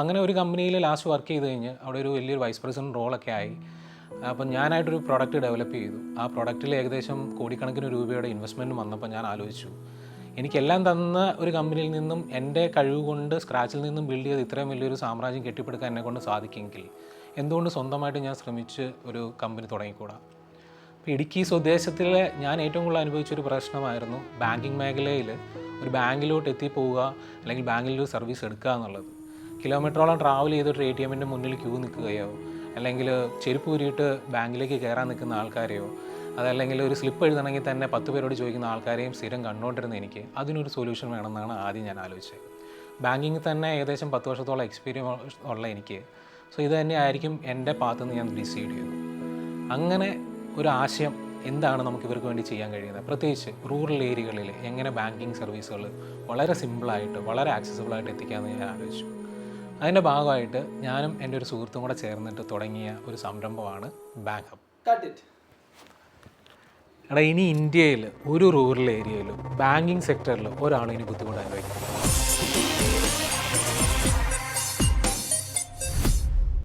അങ്ങനെ ഒരു കമ്പനിയിൽ ലാസ്റ്റ് വർക്ക് ചെയ്ത് കഴിഞ്ഞ് അവിടെ ഒരു വലിയൊരു വൈസ് പ്രസിഡന്റ് റോളൊക്കെ ആയി. അപ്പം ഞാനായിട്ടൊരു പ്രോഡക്റ്റ് ഡെവലപ്പ് ചെയ്തു. ആ പ്രോഡക്റ്റിൽ ഏകദേശം കോടിക്കണക്കിന് രൂപയുടെ ഇൻവെസ്റ്റ്മെന്റ് വന്നപ്പോൾ ഞാൻ ആലോചിച്ചു. എനിക്കെല്ലാം തന്ന ഒരു കമ്പനിയിൽ നിന്നും എന്റെ കഴിവ് കൊണ്ട് സ്ക്രാച്ചിൽ നിന്നും ബിൽഡ് ചെയ്ത് ഇത്രയും വലിയൊരു സാമ്രാജ്യം കെട്ടിപ്പടുക്കാൻ എന്നെ കൊണ്ട് സാധിക്കുമെങ്കിൽ എന്തുകൊണ്ട് സ്വന്തമായിട്ട് ഞാൻ ശ്രമിച്ച് ഒരു കമ്പനി തുടങ്ങിക്കൂടാ? അപ്പോൾ ഇടുക്കി സ്വദേശത്തിൽ ഞാൻ ഏറ്റവും കൂടുതൽ അനുഭവിച്ചൊരു പ്രശ്നമായിരുന്നു ബാങ്കിങ് മേഖലയിൽ ഒരു ബാങ്കിലോട്ട് എത്തിപ്പോവുക അല്ലെങ്കിൽ ബാങ്കിൽ ഒരു സർവീസ് എടുക്കുക എന്നുള്ളത്. കിലോമീറ്ററോളം ട്രാവൽ ചെയ്തിട്ട് എ ടി എമ്മിന്റെ മുന്നിൽ ക്യൂ നിൽക്കുകയോ അല്ലെങ്കിൽ ചെരുപ്പ് ഊരിയിട്ട് ബാങ്കിലേക്ക് കയറാൻ നിൽക്കുന്ന ആൾക്കാരെയോ അതല്ലെങ്കിൽ ഒരു സ്ലിപ്പ് എഴുതണമെങ്കിൽ തന്നെ പത്ത് പേരോട് ചോദിക്കുന്ന ആൾക്കാരെയും സ്ഥിരം കണ്ടുകൊണ്ടിരുന്ന എനിക്ക് അതിനൊരു സൊല്യൂഷൻ വേണമെന്നാണ് ആദ്യം ഞാൻ ആലോചിച്ചത്. ബാങ്കിങ് തന്നെ ഏകദേശം പത്ത് വർഷത്തോളം എക്സ്പീരിയൻസ് ഉള്ള എനിക്ക്. സോ ഇത് തന്നെ ആയിരിക്കും എന്റെ ഭാഗത്തുനിന്ന് ഞാൻ ഡിസൈഡ് ചെയ്തു. അങ്ങനെ ഒരു ആശയം എന്താണ് നമുക്ക് ഇവർക്ക് വേണ്ടി ചെയ്യാൻ കഴിയുന്നത്? പ്രത്യേകിച്ച് റൂറൽ ഏരിയകളിൽ എങ്ങനെ ബാങ്കിങ് സർവീസുകൾ വളരെ സിമ്പിളായിട്ട് വളരെ ആക്സസിബിളായിട്ട് എത്തിക്കാമെന്ന് ഞാൻ ആലോചിച്ചു. അതിന്റെ ഭാഗമായിട്ട് ഞാനും എന്റെ ഒരു സുഹൃത്തും കൂടെ ചേർന്നിട്ട് തുടങ്ങിയ ഒരു സംരംഭമാണ് ബാങ്ക് ഹബ് എടാ ഇനി ഇന്ത്യയിൽ ഒരു റൂറൽ ഏരിയയിലും ബാങ്കിങ് സെക്ടറിൽ ഒരാളും ഇനി ബുദ്ധിമുട്ട് അനുഭവിക്കും